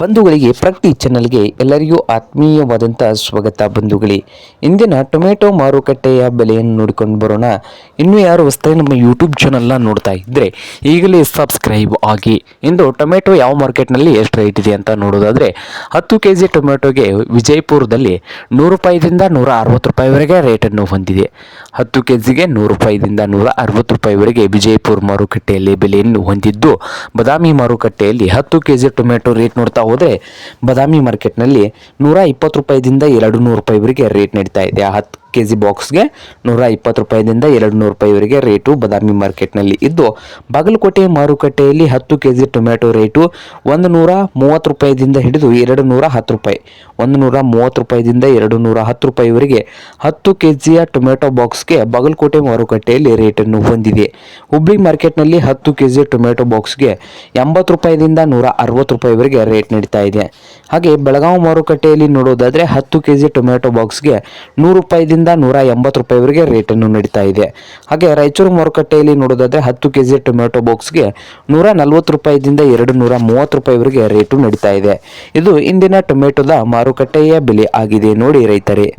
ಬಂಧುಗಳಿಗೆ ಪ್ರಗತಿ ಚಾನಲ್ಗೆ ಎಲ್ಲರಿಗೂ ಆತ್ಮೀಯವಾದಂಥ ಸ್ವಾಗತ ಬಂಧುಗಳೇ. ಇಂದಿನ ಟೊಮೆಟೊ ಮಾರುಕಟ್ಟೆಯ ಬೆಲೆಯನ್ನು ನೋಡಿಕೊಂಡು ಬರೋಣ. ಇನ್ನೂ ಯಾರು ಹೊಸ್ದಾಗಿ ನಮ್ಮ ಯೂಟ್ಯೂಬ್ ಚಾನಲ್ನ ನೋಡ್ತಾ ಇದ್ದರೆ ಈಗಲೇ ಸಬ್ಸ್ಕ್ರೈಬ್ ಆಗಿ. ಇಂದು ಟೊಮೆಟೊ ಯಾವ ಮಾರ್ಕೆಟ್ನಲ್ಲಿ ಎಷ್ಟು ರೇಟ್ ಇದೆ ಅಂತ ನೋಡೋದಾದರೆ ಹತ್ತು ಕೆ ಜಿ ಟೊಮೆಟೊಗೆ ವಿಜಯಪುರದಲ್ಲಿ ನೂರು ರೂಪಾಯಿದಿಂದ ನೂರ ಅರವತ್ತು ರೂಪಾಯಿವರೆಗೆ ರೇಟನ್ನು ಹೊಂದಿದೆ. ಹತ್ತು ಕೆ ಜಿಗೆ ನೂರು ರೂಪಾಯಿದಿಂದ ನೂರ ಅರವತ್ತು ರೂಪಾಯಿವರೆಗೆ ವಿಜಯಪುರ ಮಾರುಕಟ್ಟೆಯಲ್ಲಿ ಬೆಲೆಯನ್ನು ಹೊಂದಿದ್ದು, ಬದಾಮಿ ಮಾರುಕಟ್ಟೆಯಲ್ಲಿ ಹತ್ತು ಕೆ ಜಿ ಟೊಮೆಟೊ ರೇಟ್ ನೋಡ್ತಾ ಹೋದರೆ ಬದಾಮಿ ಮಾರ್ಕೆಟ್ನಲ್ಲಿ ನೂರ ಇಪ್ಪತ್ತು ರೂಪಾಯಿದಿಂದ ಎರಡು ನೂರು ರೂಪಾಯಿವರೆಗೆ ರೇಟ್ ನಡೀತಾ ಇದೆ. ಹತ್ತು ಕೆ ಜಿ ಬಾಕ್ಸ್ಗೆ ನೂರ ಇಪ್ಪತ್ತು ರೂಪಾಯಿದಿಂದ ಎರಡು ನೂರು ರೂಪಾಯಿವರೆಗೆ ರೇಟು ಬದಾಮಿ ಮಾರ್ಕೆಟ್ನಲ್ಲಿ ಇದ್ದು, ಬಾಗಲಕೋಟೆ ಮಾರುಕಟ್ಟೆಯಲ್ಲಿ ಹತ್ತು ಕೆ ಜಿ ಟೊಮೆಟೊ ರೇಟು ಒಂದು ನೂರ ಮೂವತ್ತು ರೂಪಾಯಿದಿಂದ ಹಿಡಿದು ಎರಡು ನೂರ ಹತ್ತು ರೂಪಾಯಿ. ಒಂದು ನೂರ ಮೂವತ್ತು ರೂಪಾಯಿದಿಂದ ಎರಡು ನೂರ ಹತ್ತು ರೂಪಾಯಿವರೆಗೆ ಹತ್ತು ಕೆ ಜಿಯ ಟೊಮ್ಯಾಟೊ ಬಾಕ್ಸ್ಗೆ ಬಾಗಲಕೋಟೆ ಮಾರುಕಟ್ಟೆಯಲ್ಲಿ ರೇಟನ್ನು ಹೊಂದಿದೆ. ಹುಬ್ಳಿ ಮಾರ್ಕೆಟ್ನಲ್ಲಿ ಹತ್ತು ಕೆ ಜಿ ಟೊಮ್ಯಾಟೊ ಬಾಕ್ಸ್ಗೆ ಎಂಬತ್ತು ರೂಪಾಯಿದಿಂದ ನೂರ ಅರವತ್ತು ರೂಪಾಯಿವರೆಗೆ ರೇಟ್ ನಡೀತಾ ಇದೆ. ಹಾಗೆ ಬೆಳಗಾವಿ ಮಾರುಕಟ್ಟೆಯಲ್ಲಿ ನೋಡೋದಾದರೆ ಹತ್ತು ಕೆ ಜಿ ಟೊಮ್ಯಾಟೊ ಬಾಕ್ಸ್ಗೆ ನೂರು ರೂಪಾಯಿದಿಂದ ನೂರ ಎಂಬತ್ತು ರೂಪಾಯಿವರೆಗೆ ರೇಟನ್ನು ನಡೀತಾ ಇದೆ. ಹಾಗೆ ರಾಯಚೂರು ಮಾರುಕಟ್ಟೆಯಲ್ಲಿ ನೋಡೋದಾದರೆ ಹತ್ತು ಕೆ ಜಿ ಟೊಮೆಟೊ ಬಾಕ್ಸ್ಗೆ ನೂರ ನಲ್ವತ್ತು ರೂಪಾಯಿದಿಂದ ಎರಡು ನೂರ ಮೂವತ್ತು ರೂಪಾಯಿವರೆಗೆ ರೇಟು ನಡೀತಾ ಇದೆ. ಇದು ಇಂದಿನ ಟೊಮೆಟೊದ ಮಾರುಕಟ್ಟೆಯ ಬೆಲೆ ಆಗಿದೆ ನೋಡಿ ರೈತರೇ.